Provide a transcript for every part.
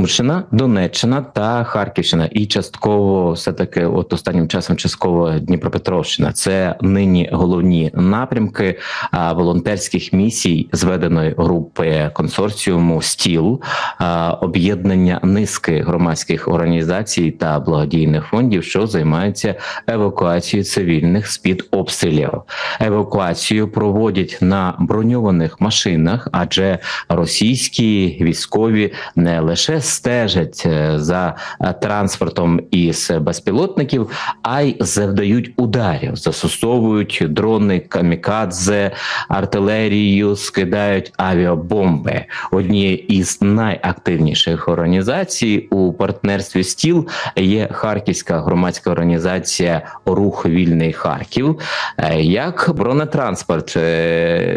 Сумщина, Донеччина та Харківщина, і частково все таки, от останнім часом, частково Дніпропетровщина. Це нині головні напрямки волонтерських місій зведеної групи консорціуму стіл об'єднання низки громадських організацій та благодійних фондів, що займаються евакуацією цивільних з під обстрілів. Евакуацію проводять на броньованих машинах, адже російські військові не лише стежать е, за е, транспортом із безпілотників, а й завдають ударів, застосовують дрони, камікадзе, артилерію, скидають авіабомби. Однією із найактивніших організацій у партнерстві стіл є Харківська громадська організація Рух Вільний Харків. Е, Як бронетранспорт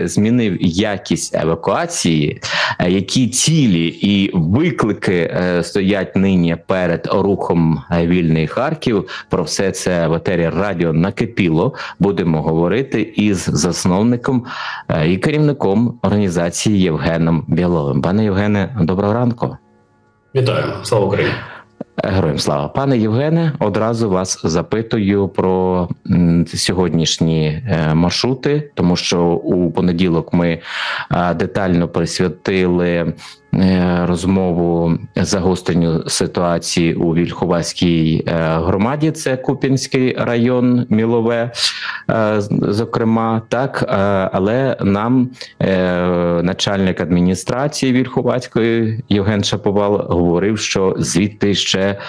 змінив якість евакуації, які цілі і виклики е, стоять нині перед рухом е, вільний Харків. Про все це в етері радіо накипіло. Будемо говорити із засновником е, і керівником організації Євгеном Біловим. Пане Євгене, доброго ранку. Вітаю, слава Україні. Героям слава, пане Євгене. Одразу вас запитую про сьогоднішні маршрути, тому що у понеділок ми детально присвятили розмову загостренню ситуації у Вільховацькій е, громаді. Це Купінський район, Мілове, е, зокрема, так. е, Але нам е, начальник адміністрації Вільховацької Євген Шаповал говорив, що звідти ще е,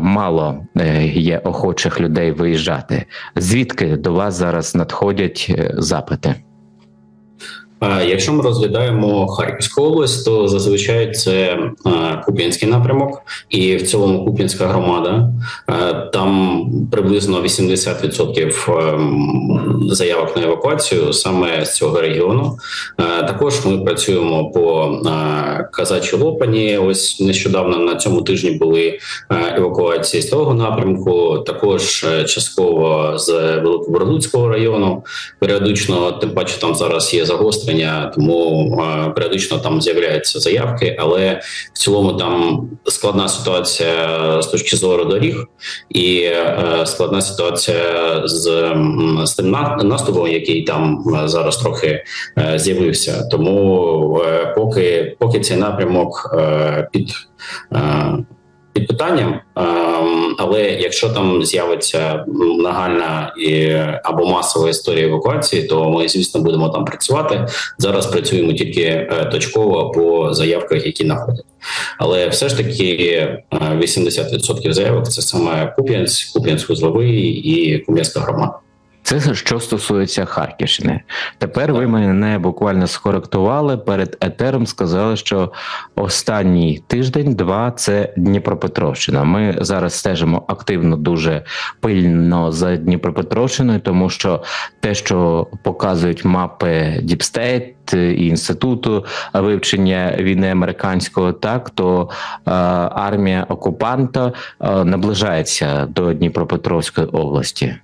мало е, є охочих людей виїжджати. Звідки до вас зараз надходять е, запити? Якщо ми розглядаємо Харківську область, то зазвичай це Куп'янський напрямок, і в цілому Куп'янська громада. Там приблизно 80% ем, заявок на евакуацію саме з цього регіону. Також ми працюємо по Казачій Лопані. Ось нещодавно на цьому тижні були евакуації з того напрямку. Також е, частково з Великоборлуцького району. Періодично, тим паче, там зараз є загострення, тому е, періодично там з'являються заявки, але в цілому там складна ситуація з точки зору доріг, і е, складна ситуація з, з тим на- наступом, який там зараз трохи е, з'явився. Тому е, поки, поки цей напрямок під. Е, питанням, ем, але якщо там з'явиться нагальна і або масова історія евакуації, то ми звісно будемо там працювати. Зараз працюємо тільки е, точково по заявках, які находять. Але все ж таки е, 80% заявок це саме Куп'янськ, Куп'янськ узловий і Куп'янська громада. Це що стосується Харківщини. Тепер ви мене буквально скоректували перед етером. Сказали, що останній тиждень-два це Дніпропетровщина. Ми зараз стежимо активно, дуже пильно за Дніпропетровщиною, тому що те, що показують мапи Діпстейт і інституту вивчення війни американського, так то е, армія окупанта е, наближається до Дніпропетровської області.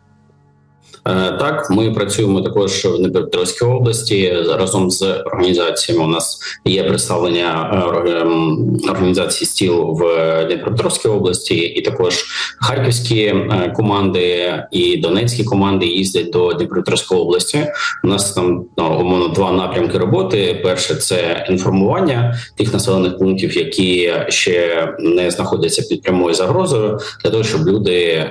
Е, Так, ми працюємо також в Дніпропетровській області разом з організаціями. У нас є представлення е, ем, організації стіл в Дніпропетровській області, і також харківські е, команди і донецькі команди їздять до Дніпропетровської області. У нас там ну, умовно два напрямки роботи. Перше це інформування тих населених пунктів, які ще не знаходяться під прямою загрозою, для того, щоб люди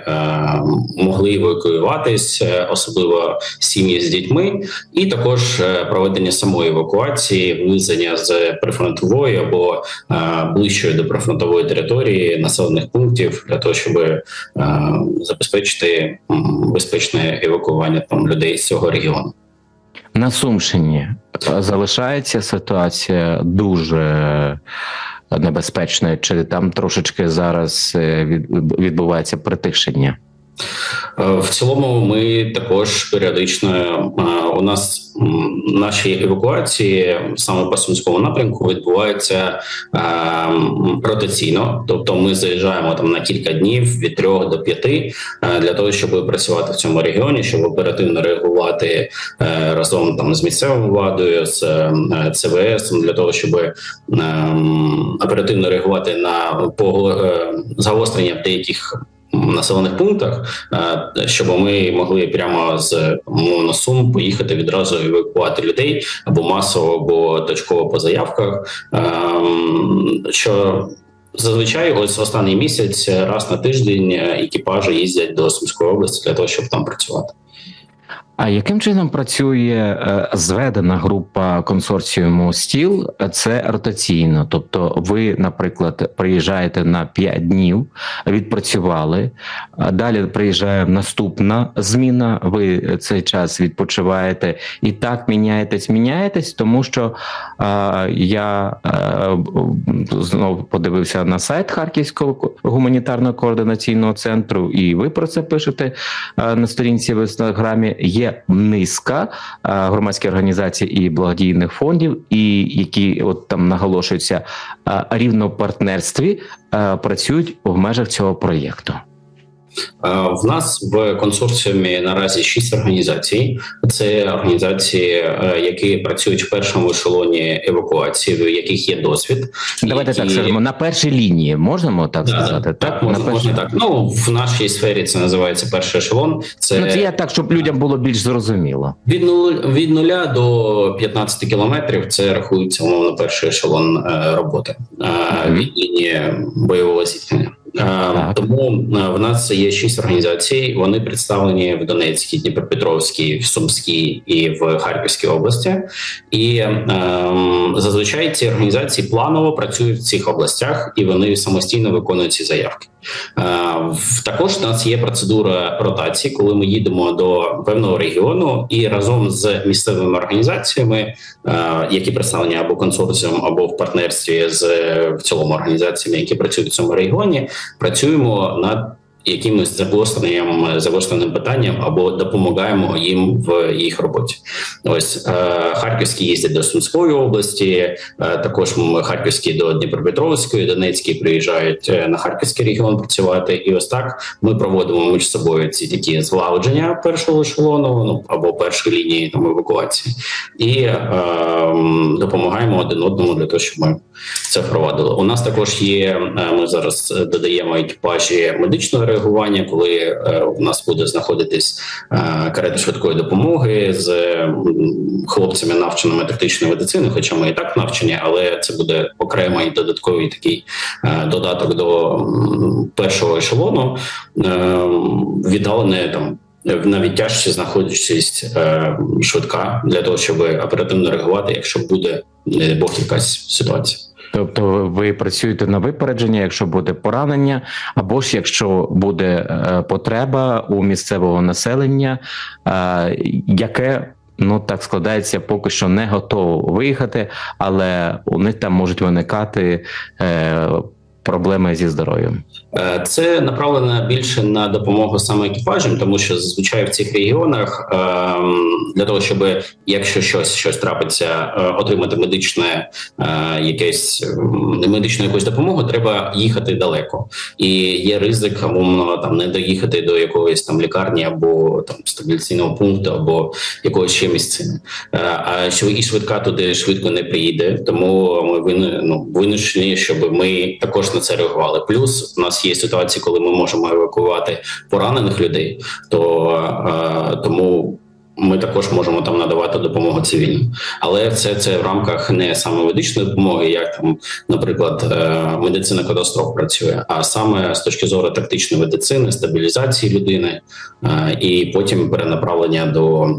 могли евакуюватись, особливо сім'ї з дітьми, і також е, проведення самої евакуації, вивезення з прифронтової або е, ближчої до прифронтової території населених пунктів для того, щоб е, забезпечити безпечне евакуювання там людей з цього регіону. На Сумщині залишається ситуація дуже небезпечною, чи там трошечки зараз від- відбувається притишення? Е, в цілому, ми також періодично е, у нас наші евакуації саме по сумському напрямку відбуваються е, ротаційно, тобто ми заїжджаємо там на кілька днів від трьох до п'яти для того, щоб працювати в цьому регіоні, щоб оперативно реагувати разом там з місцевою владою, з ЦВС, для того, щоб оперативно реагувати на загострення деяких населених пунктах, е, щоб ми могли прямо з мовно сум поїхати відразу евакувати людей або масово, або точково по заявках. Ем, що Зазвичай, ось останній місяць, раз на тиждень екіпажі їздять до Сумської області для того, щоб там працювати. А яким чином працює е, зведена група консорціуму стіл? Це ротаційно. Тобто, ви, наприклад, приїжджаєте на 5 днів, відпрацювали. Далі приїжджає наступна зміна. Ви цей час відпочиваєте і так міняєтесь, міняєтесь, тому що а, я е, знову подивився на сайт Харківського гуманітарно координаційного центру, і ви про це пишете а, на сторінці в інстаграмі. Є низка громадських організацій і благодійних фондів, і які от там наголошуються рівно в партнерстві, працюють в межах цього проєкту. В нас в консорціумі наразі шість організацій. Це організації, е, які працюють в першому ешелоні евакуації, в яких є досвід. Давайте які... так скажемо на першій лінії. Можемо так да, сказати? Так, так можна, першій... можна так. Ну в нашій сфері це називається перший ешелон. Це ну, це я так, щоб людям було більш зрозуміло. Від нуля від нуля до 15 кілометрів. Це рахується умовно перший ешелон е, роботи mm-hmm. від лінії бойового зіткнення. Так. Тому в нас є шість організацій. Вони представлені в Донецькій, Дніпропетровській, в Сумській і в Харківській області. І ем, зазвичай ці організації планово працюють в цих областях і вони самостійно виконують ці заявки. Е, також у нас є процедура ротації, коли ми їдемо до певного регіону і разом з місцевими організаціями, е, які представлені або консорціум, або в партнерстві з в цілому організаціями, які працюють в цьому регіоні, працюємо над якимось загостренням загостреним питанням або допомагаємо їм в їх роботі. Ось е, Харківські їздять до Сумської області, е, також Харківські до Дніпропетровської, Донецькі приїжджають е, на Харківський регіон працювати. І ось так ми проводимо між собою ці такі злагодження першого ешелону, ну або першої лінії там евакуації, і е, допомагаємо один одному для того, щоб ми це впровадили. У нас також є. Ми зараз додаємо екіпажі медичної реагування, коли е, у нас буде знаходитись е, карета швидкої допомоги з хлопцями, навченими тактичної медицини, хоча ми і так навчені, але це буде окремий додатковий такий е, додаток до першого ешелону, віддалене там. Навіть тяжче знаходячись е, швидка для того, щоб оперативно реагувати, якщо буде не Бог якась ситуація. Тобто ви працюєте на випередження, якщо буде поранення, або ж якщо буде е, потреба у місцевого населення, е, яке ну так складається, поки що не готово виїхати, але у них там можуть виникати. Проблеми зі здоров'ям? Е, це направлено більше на допомогу саме екіпажам, тому що зазвичай в цих регіонах ем, для того, щоб якщо щось щось трапиться, е, отримати медичне е, якесь медичну якусь допомогу, треба їхати далеко, і є ризик умовно там не доїхати до якоїсь там лікарні або там стабіляційного пункту, або якогось ще місцини. А що і швидка туди швидко не приїде, тому ми ну, винужені, щоб ми також на це реагували. Плюс у нас є ситуації, коли ми можемо евакувати поранених людей, то е, тому. Ми також можемо там надавати допомогу цивільним, але це це в рамках не саме медичної допомоги, як там, наприклад, е, медицина катастроф працює, а саме з точки зору тактичної медицини, стабілізації людини е, і потім перенаправлення до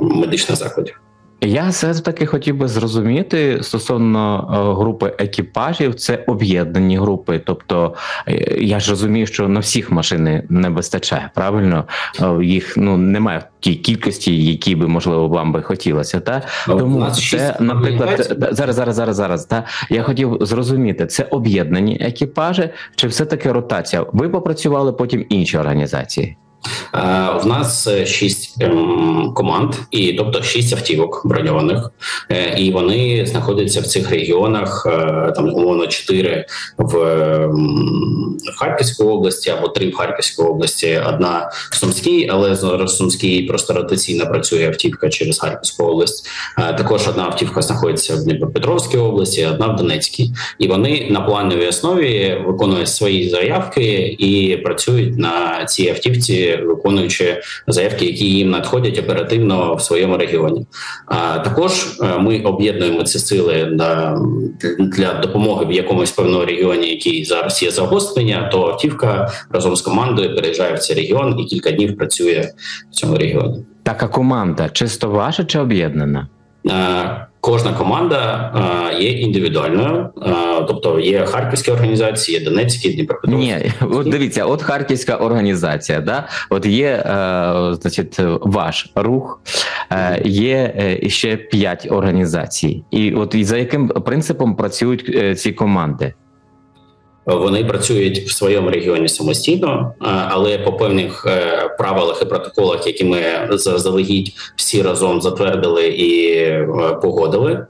медичних закладів. Я все ж таки хотів би зрозуміти стосовно е, групи екіпажів, це об'єднані групи. Тобто е, я ж розумію, що на всіх машини не вистачає. Правильно Е, їх ну немає в тій кількості, які би можливо вам би хотілося. Та тому це, наприклад, зараз, зараз, зараз, зараз. Та я хотів зрозуміти, це об'єднані екіпажі, чи все таки ротація? Ви попрацювали потім інші організації? Е, В нас е, шість ем, команд, і тобто шість автівок броньованих, Е, і вони знаходяться в цих регіонах. Там умовно чотири в ем, Харківській області або три в Харківській області, одна в Сумській, але зараз Сумській просто ротаційно працює автівка через Харківську область. Також одна автівка знаходиться в Дніпропетровській області, одна в Донецькій, і вони на плановій основі виконують свої заявки і працюють на цій автівці, виконуючи заявки, які їм надходять оперативно в своєму регіоні. А також е, ми об'єднуємо ці сили на для допомоги в якомусь певному регіоні, який зараз є загострення. То автівка разом з командою переїжджає в цей регіон і кілька днів працює в цьому регіоні. Така команда чисто ваша чи об'єднана? Е, Кожна команда е, є індивідуальною, е, тобто є харківські організації, є Донецькі, Дніпропетровські. Ні, от дивіться, от харківська організація, да, от є, е, значить, ваш рух, е, є ще п'ять організацій, і от і за яким принципом працюють ці команди? Вони працюють в своєму регіоні самостійно, е, але по певних е, правилах і протоколах, які ми заздалегідь всі разом затвердили і е, погодили.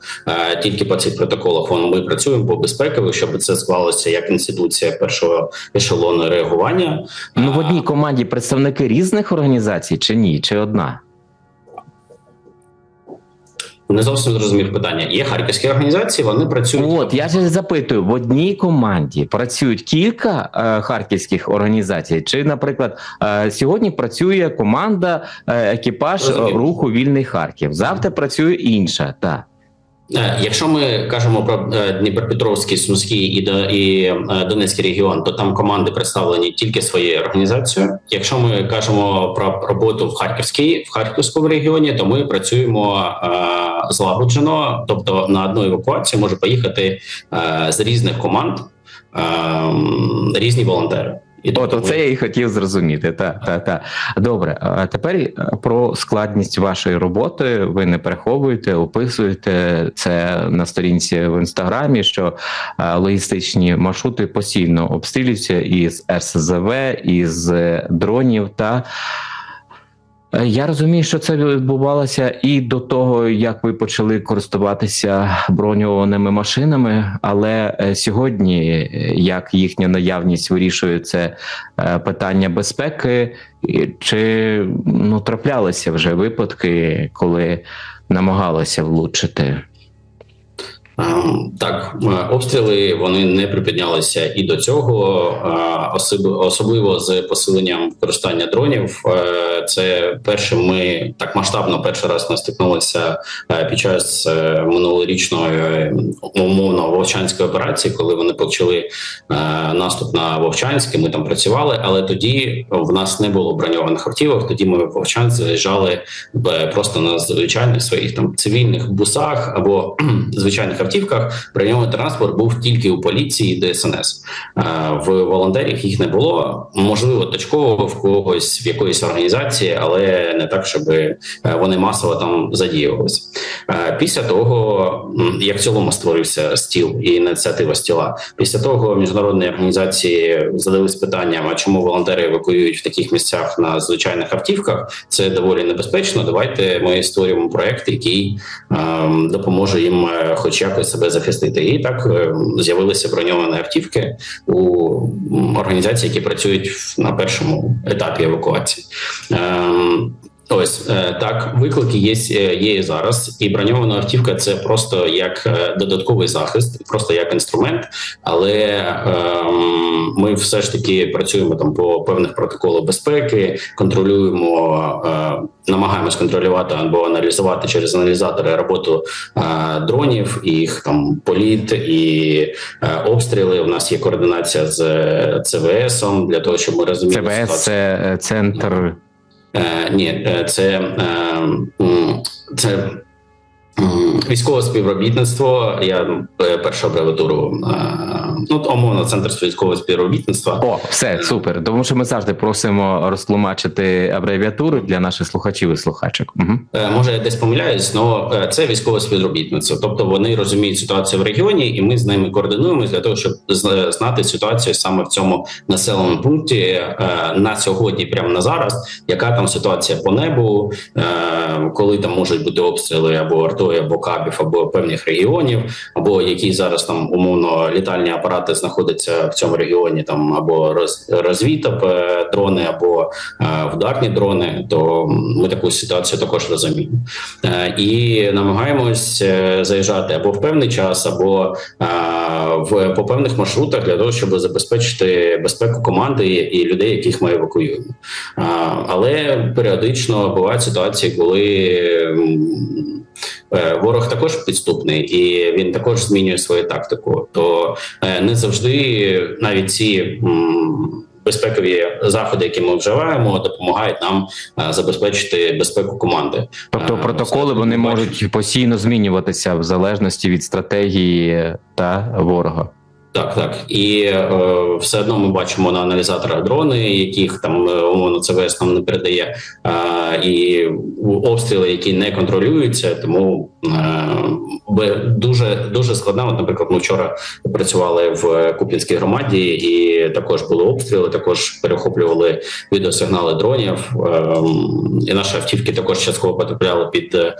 Тільки по цих протоколах ми працюємо по безпекових, щоб це склалося як інституція першого ешелону реагування. Ну в одній команді представники різних організацій чи ні? Чи одна? Не зовсім зрозумів питання. Є харківські організації, вони працюють. От я ж запитую: в одній команді працюють кілька е, харківських організацій, чи, наприклад, е, сьогодні працює команда е, екіпаж Розумію. руху Вільний Харків. Завтра працює інша. Так. Е, Якщо ми кажемо про е, Дніпропетровський, Сумський і, е, Донецький регіон, то там команди представлені тільки своєю організацією. Якщо ми кажемо про роботу в Харківській, в Харківському регіоні, то ми працюємо злагоджено, тобто на одну евакуацію може поїхати з різних команд е, різні волонтери. І От тобто оце я і хотів зрозуміти. Та, та, та. Добре, а тепер про складність вашої роботи. Ви не переховуєте, описуєте це на сторінці в інстаграмі, що логістичні маршрути постійно обстрілюються із РСЗВ, із дронів та. Е, Я розумію, що це відбувалося і до того, як ви почали користуватися броньованими машинами. Але е, сьогодні, е, як їхня наявність вирішує це питання безпеки, чи ну траплялися вже випадки, коли намагалися влучити? Ем, Так, е, обстріли вони не припинялися і до цього, е, особливо з посиленням використання дронів. Е, Це першим ми так масштабно перший раз не стикнулися е, під час минулорічної умовно вовчанської операції, коли вони почали наступ на Вовчанське. Ми там працювали, але тоді в нас не було броньованих автівок. Тоді ми в Вовчанськ заїжджали просто на звичайних своїх там цивільних бусах або звичайних автівках. Броньований транспорт був тільки у поліції і ДСНС. Е, В волонтерів їх не було. Можливо, точково в когось в якоїсь організації, але не так, щоб е, вони масово там задіювалися. Е, Після того, як в цілому створився стіл і ініціатива стіла, після того міжнародні організації задались питанням: а чому волонтери евакуюють в таких місцях на звичайних автівках? Це доволі небезпечно. Давайте ми створюємо проект, який ем, допоможе їм, е, хоч якось себе захистити. І так е, з'явилися броньовані автівки у організації, які працюють на першому етапі евакуації. Ось е, так, виклики є, є і зараз, і броньована автівка це просто як е, додатковий захист, просто як інструмент. Але ем, ми все ж таки працюємо там по певних протоколах безпеки, контролюємо, е, намагаємось контролювати або аналізувати через аналізатори роботу е, дронів, їх там політ і е, обстріли. У нас є координація з е, ЦВСом для того, щоб ми розуміли ЦВС це е, центр. Е, ні, е, це, е, це військове співробітництво. Я е, першу абревіатуру е, ну умовно центр військового співробітництва. О, все супер. Тому що ми завжди просимо розтлумачити абревіатуру для наших слухачів і слухачок. Угу. Е, Може, я десь помиляюсь, але це військове співробітництво. Тобто вони розуміють ситуацію в регіоні, і ми з ними координуємося для того, щоб зна- знати ситуацію саме в цьому населеному пункті е, на сьогодні, прямо на зараз. Яка там ситуація по небу, е, коли там можуть бути обстріли або артою, або кабів, або певних регіонів, або які зараз там умовно літальні апарати знаходяться в цьому регіоні, там або роз, розвідта е, дрони, або е, ударні дрони, то ми таку ситуацію також розуміємо Е, і намагаємось е, заїжджати або в певний час, або е, в по певних маршрутах для того, щоб забезпечити безпеку команди і людей, яких ми евакуюємо. Е, Але періодично бувають ситуації, коли ворог також підступний і він також змінює свою тактику. То е, не завжди навіть ці. Безпекові заходи, які ми вживаємо, допомагають нам е, забезпечити безпеку команди. Тобто Е, протоколи вони можуть постійно змінюватися в залежності від стратегії та ворога. Так, так. І е, все одно ми бачимо на аналізаторах дрони, яких там е, умовно ЦВС нам не передає, е, і обстріли, які не контролюються, тому е, дуже дуже складно. От, наприклад, ми вчора працювали в Куп'янській громаді, і також були обстріли, також перехоплювали відеосигнали дронів. Е, і наші автівки також частково потрапляли під е,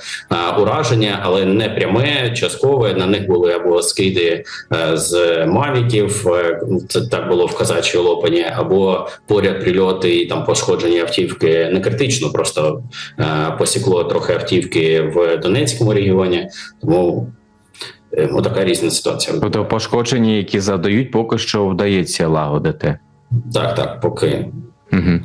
ураження, але не пряме, часткове. На них були або скиди е, з мавіків. е, Це так було в казачій лопані, або поряд прильоти і там пошкодження автівки не критично, просто е, посікло трохи автівки в Донецькому регіоні. Тому е, отака різна ситуація. Тобто пошкодження, які завдають, поки що вдається лагодити. Так, так, поки Угу.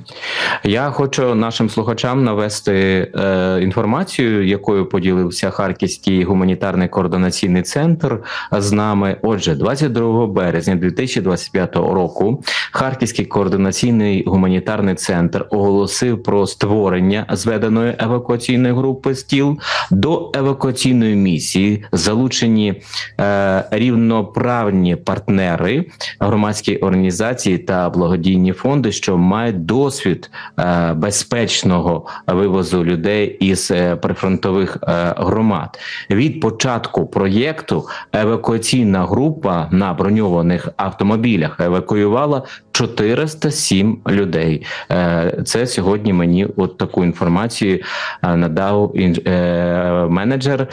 Я хочу нашим слухачам навести е, інформацію, якою поділився Харківський гуманітарний координаційний центр з нами. Отже, 22 березня 2025 року Харківський координаційний гуманітарний центр оголосив про створення зведеної евакуаційної групи стіл до евакуаційної місії, залучені е, рівноправні партнери, громадські організації та благодійні фонди, що мають досвід е, безпечного вивозу людей із е, прифронтових е, громад. Від початку проєкту евакуаційна група на броньованих автомобілях евакуювала 407 людей. Е, Це сьогодні мені от таку інформацію е, надав е, менеджер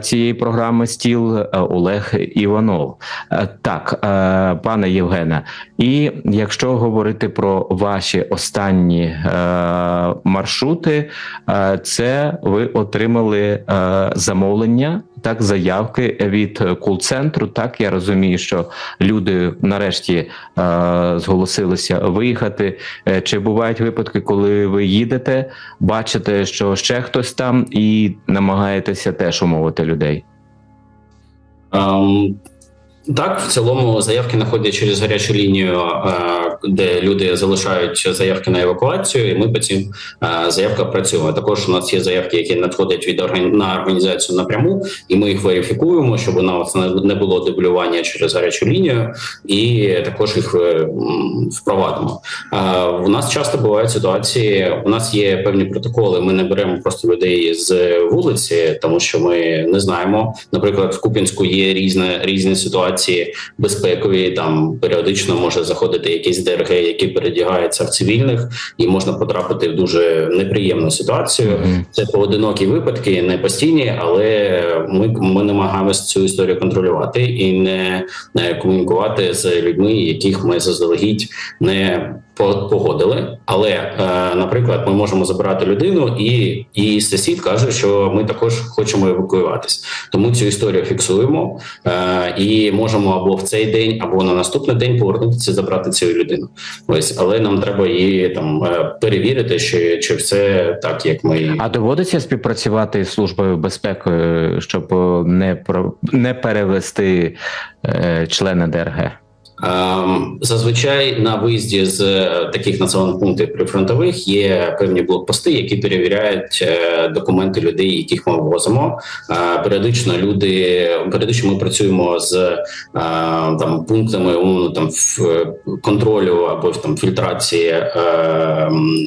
цієї програми стіл Олег Іванов. Так, пане Євгене, і якщо говорити про ваші останні маршрути, це ви отримали замовлення, так, заявки від кул-центру. Так, я розумію, що люди нарешті е, зголосилися виїхати. Е, Чи бувають випадки, коли ви їдете, бачите, що ще хтось там, і намагаєтеся теж умовити людей? Ем, Так, в цілому заявки надходять через гарячу лінію, е, де люди залишають заявки на евакуацію, і ми по цим е, заявкам працюємо. Також у нас є заявки, які надходять від органі- на організацію напряму, і ми їх верифікуємо, щоб у нас не- було дублювання через гарячу лінію, і також їх е, впровадимо. У нас часто бувають ситуації. У нас є певні протоколи. Ми не беремо просто людей з вулиці, тому що ми не знаємо. Наприклад, в Куп'янську є різне різні ситуації безпекові. Там періодично може заходити якісь ДРГ, які передягаються в цивільних, і можна потрапити в дуже неприємну ситуацію. Мгм. Це поодинокі випадки, не постійні, але ми, ми намагаємося цю історію контролювати і не, не комунікувати з людьми, яких ми заздалегідь не погодили. Але, е, наприклад, ми можемо забирати людину, і її сусід каже, що ми також хочемо евакуюватись. Тому цю історію фіксуємо е, і можемо або в цей день, або на наступний день повернутися забрати цю людину. Ось, але нам треба її там е, перевірити, чи, чи все так, як ми А доводиться співпрацювати з службою безпеки, щоб не не перевести члени ДРГ? Ем, Зазвичай на виїзді з е, таких населених пунктів прифронтових є певні блокпости, які перевіряють е, документи людей, яких ми ввозимо. Е, Періодично люди періодично ми працюємо з там пунктами умовно там контролю або там фільтрації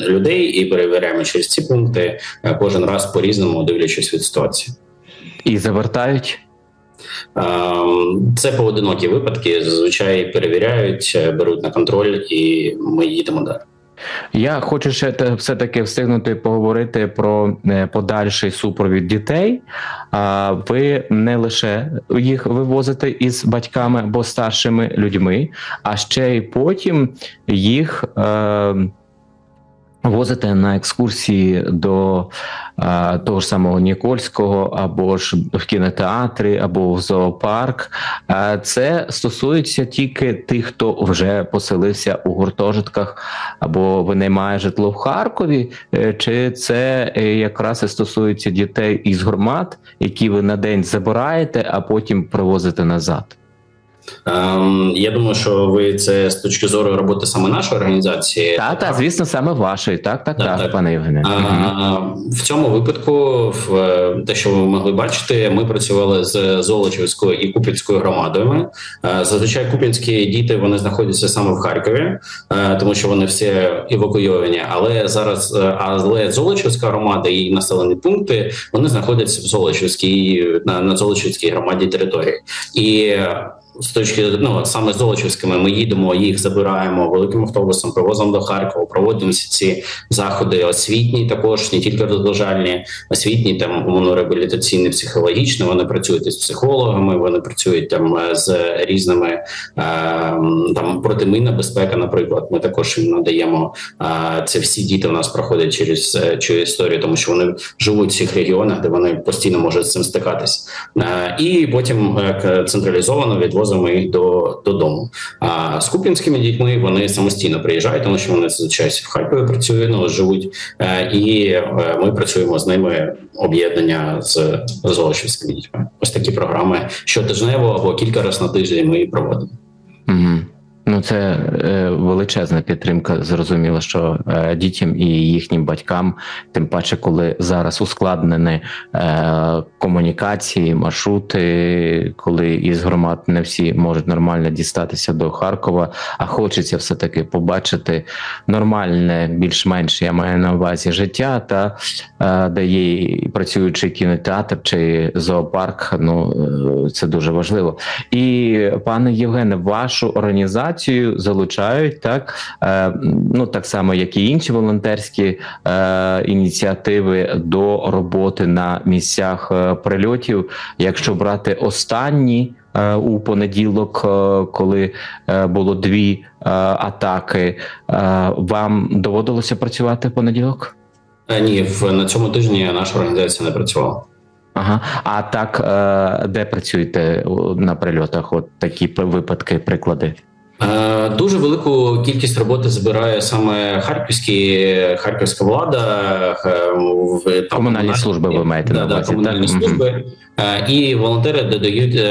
людей і перевіряємо через ці пункти кожен раз по різному, дивлячись від ситуації. І завертають. Ем, Це поодинокі випадки. Зазвичай перевіряють, е, беруть на контроль, і ми їдемо далі. Я хочу ще все-таки встигнути поговорити про е, подальший супровід дітей. Ви не лише їх вивозите із батьками або старшими людьми, а ще й потім їх. Возите на екскурсії до а, того ж самого Нікольського, або ж в кінотеатрі, або в зоопарк. А, це стосується тільки тих, хто вже поселився у гуртожитках або винаймає житло в Харкові, е, чи це е, якраз і стосується дітей із громад, які ви на день забираєте, а потім привозите назад. Ем, Я думаю, що ви це з точки зору роботи саме нашої організації. Так, так, звісно, саме вашої. Так, так, Так, так, так. пане Євгене. А, В цьому випадку, в е, те, що ви могли бачити, ми працювали з Золочівською і Куп'янською громадами. Е, Зазвичай куп'янські діти вони знаходяться саме в Харкові, е, тому що вони всі евакуйовані. Але зараз але Золочівська громада і населені пункти вони знаходяться в Золочівській на, на Золочівській громаді території і. З точки ну саме Золочівськими ми їдемо, їх забираємо великим автобусом, привозимо до Харкова, проводимо всі ці заходи освітні, також не тільки розважальні, освітні, там умовно реабілітаційні, психологічні. Вони працюють із психологами, вони працюють там е, з різними е, там протиминна безпека. Наприклад, ми також їм надаємо е, це. Всі діти у нас проходять через цю історію, тому що вони живуть в цих регіонах, де вони постійно можуть з цим стикатись. І потім централізовано відвозимо їх до додому. А з куп'янськими дітьми вони самостійно приїжджають, тому що вони зазвичай в Харкові працюють, ну живуть, Е, і е, ми працюємо з ними об'єднання з золочівськими дітьми. Ось такі програми щотижнево або кілька разів на тиждень ми проводимо. Угу. Ну, це е, величезна підтримка. Зрозуміло, що е, дітям і їхнім батькам, тим паче, коли зараз ускладнені е, комунікації, маршрути, коли із громад не всі можуть нормально дістатися до Харкова, а хочеться все таки побачити нормальне, більш-менш я маю на увазі життя, та е, де є працюючий кінотеатр чи зоопарк. Ну е, це дуже важливо. І пане Євгене, вашу організацію залучають так, е, ну так само, як і інші волонтерські е, ініціативи до роботи на місцях е, прильотів. Якщо брати останні. е, У понеділок, е, коли е, було дві е, атаки, е, вам доводилося працювати в понеділок? Ні, в на цьому тижні наша організація не працювала. Ага. А так, де працюєте на прильотах? От такі випадки, приклади. Е, Дуже велику кількість роботи збирає саме харківські харківська влада е, в там, Комунальні служби ви маєте да, на да, увазі, комунальні так? Служби. Е, І волонтери додають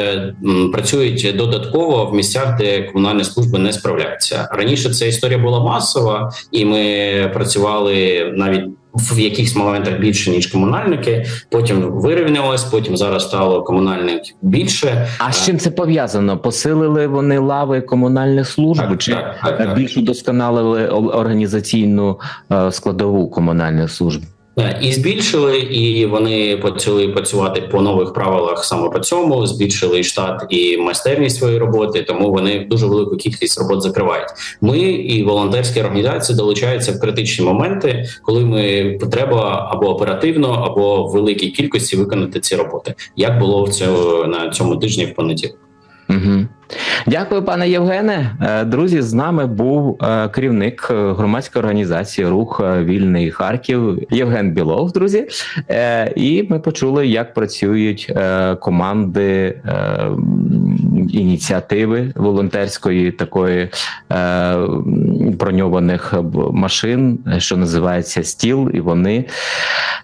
працюють додатково в місцях, де комунальні служби не справляються. Раніше ця історія була масова, і ми працювали навіть в якихось моментах більше ніж комунальники. Потім вирівнялось, потім зараз стало комунальників більше. А з чим це пов'язано? Посилили вони лави комунальних служб Так, чи так, так, так. більш удосконалили організаційну е, складову комунальних служб? Е, І збільшили, і вони почали працювати по нових правилах саме по цьому. Збільшили і штат і майстерність своєї роботи, тому вони дуже велику кількість робот закривають. Ми і волонтерські організації долучаються в критичні моменти, коли ми потреба або оперативно, або в великій кількості виконати ці роботи, як було в цьому на цьому тижні в понеділок. Угу. Дякую, пане Євгене. Е, Друзі, з нами був е, керівник е, громадської організації Рух Вільний Харків Євген Білов. Друзі, і ми почули, як працюють команди ініціативи волонтерської такої броньованих машин, що називається стіл, і вони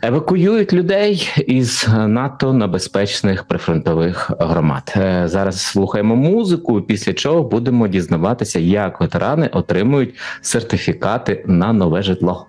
евакуюють людей із надто небезпечних прифронтових громад. Зараз слухаємо музику. Музику. Після чого будемо дізнаватися, як ветерани отримують сертифікати на нове житло.